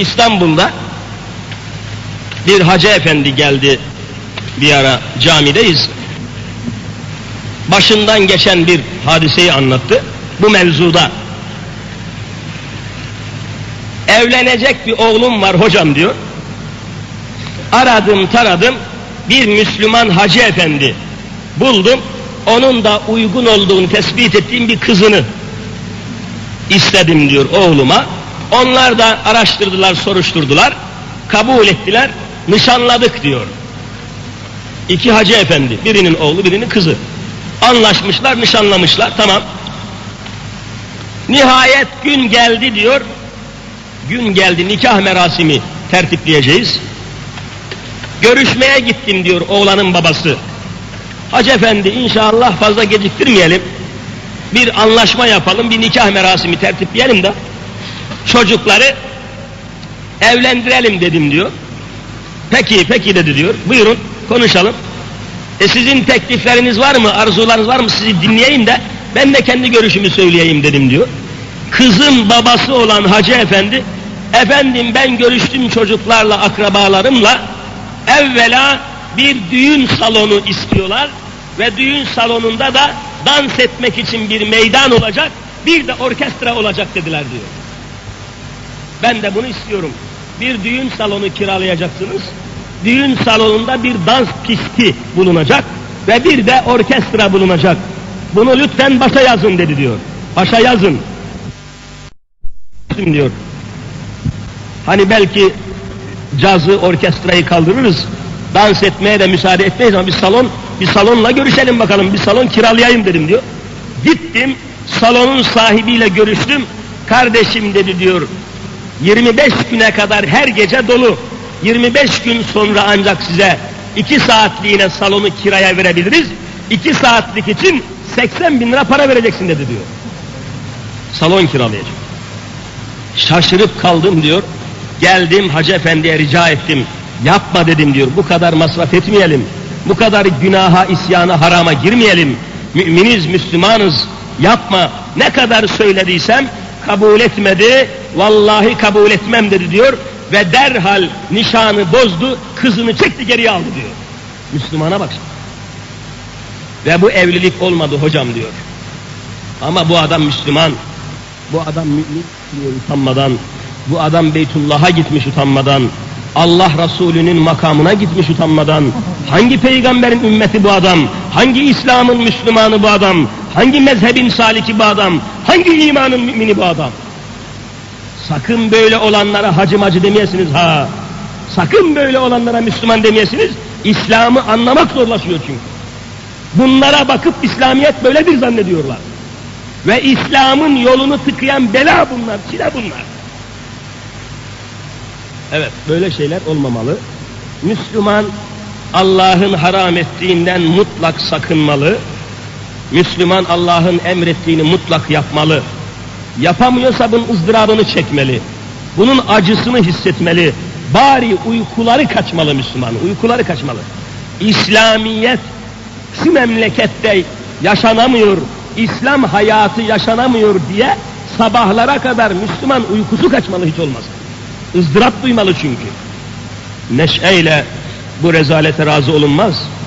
İstanbul'da bir hacı efendi geldi bir ara camideyiz. Başından geçen bir hadiseyi anlattı. Bu mevzuda. Evlenecek bir oğlum var hocam diyor. Aradım taradım bir Müslüman hacı efendi buldum. Onun da uygun olduğunu tespit ettiğim bir kızını istedim diyor oğluma. Onlar da araştırdılar, soruşturdular. Kabul ettiler, nişanladık diyor. İki hacı efendi, birinin oğlu, birinin kızı. Anlaşmışlar, nişanlamışlar, tamam. Nihayet gün geldi diyor. Gün geldi, nikah merasimi tertipleyeceğiz. Görüşmeye gittim diyor oğlanın babası. Hacı efendi inşallah fazla geciktirmeyelim. Bir anlaşma yapalım, bir nikah merasimi tertipleyelim de çocukları evlendirelim dedim diyor. Peki, peki dedi diyor. Buyurun konuşalım. E sizin teklifleriniz var mı, arzularınız var mı sizi dinleyeyim de ben de kendi görüşümü söyleyeyim dedim diyor. Kızın babası olan Hacı Efendi, efendim ben görüştüm çocuklarla, akrabalarımla, evvela bir düğün salonu istiyorlar ve düğün salonunda da dans etmek için bir meydan olacak, bir de orkestra olacak dediler diyor. Ben de bunu istiyorum. Bir düğün salonu kiralayacaksınız. Düğün salonunda bir dans pisti bulunacak ve bir de orkestra bulunacak. Bunu lütfen başa yazın dedi diyor. Başa yazın. diyor. Hani belki cazı, orkestrayı kaldırırız. Dans etmeye de müsaade etmeyiz ama bir salon, bir salonla görüşelim bakalım. Bir salon kiralayayım dedim diyor. Gittim, salonun sahibiyle görüştüm. Kardeşim dedi diyor, 25 güne kadar her gece dolu. 25 gün sonra ancak size 2 saatliğine salonu kiraya verebiliriz. 2 saatlik için 80 bin lira para vereceksin dedi diyor. Salon kiralayacak. Şaşırıp kaldım diyor. Geldim Hacı Efendi'ye rica ettim. Yapma dedim diyor. Bu kadar masraf etmeyelim. Bu kadar günaha, isyana, harama girmeyelim. Müminiz, Müslümanız. Yapma. Ne kadar söylediysem kabul etmedi. Vallahi kabul etmem dedi diyor. Ve derhal nişanı bozdu. Kızını çekti geriye aldı diyor. Müslümana bak. Ve bu evlilik olmadı hocam diyor. Ama bu adam Müslüman. Bu adam mümin utanmadan. Bu adam Beytullah'a gitmiş utanmadan. Allah Resulü'nün makamına gitmiş utanmadan. Hangi peygamberin ümmeti bu adam? Hangi İslam'ın Müslümanı bu adam? Hangi mezhebin saliki bu adam? Hangi imanın mümini bu adam? Sakın böyle olanlara hacı macı demeyesiniz ha. Sakın böyle olanlara Müslüman demeyesiniz. İslam'ı anlamak zorlaşıyor çünkü. Bunlara bakıp İslamiyet böyledir zannediyorlar. Ve İslam'ın yolunu tıkayan bela bunlar, çile bunlar. Evet, böyle şeyler olmamalı. Müslüman Allah'ın haram ettiğinden mutlak sakınmalı. Müslüman Allah'ın emrettiğini mutlak yapmalı. Yapamıyorsa bunun ızdırabını çekmeli. Bunun acısını hissetmeli. Bari uykuları kaçmalı Müslüman, uykuları kaçmalı. İslamiyet şu memlekette yaşanamıyor, İslam hayatı yaşanamıyor diye sabahlara kadar Müslüman uykusu kaçmalı hiç olmazsa. ızdırap duymalı çünkü. Neşeyle bu rezalete razı olunmaz.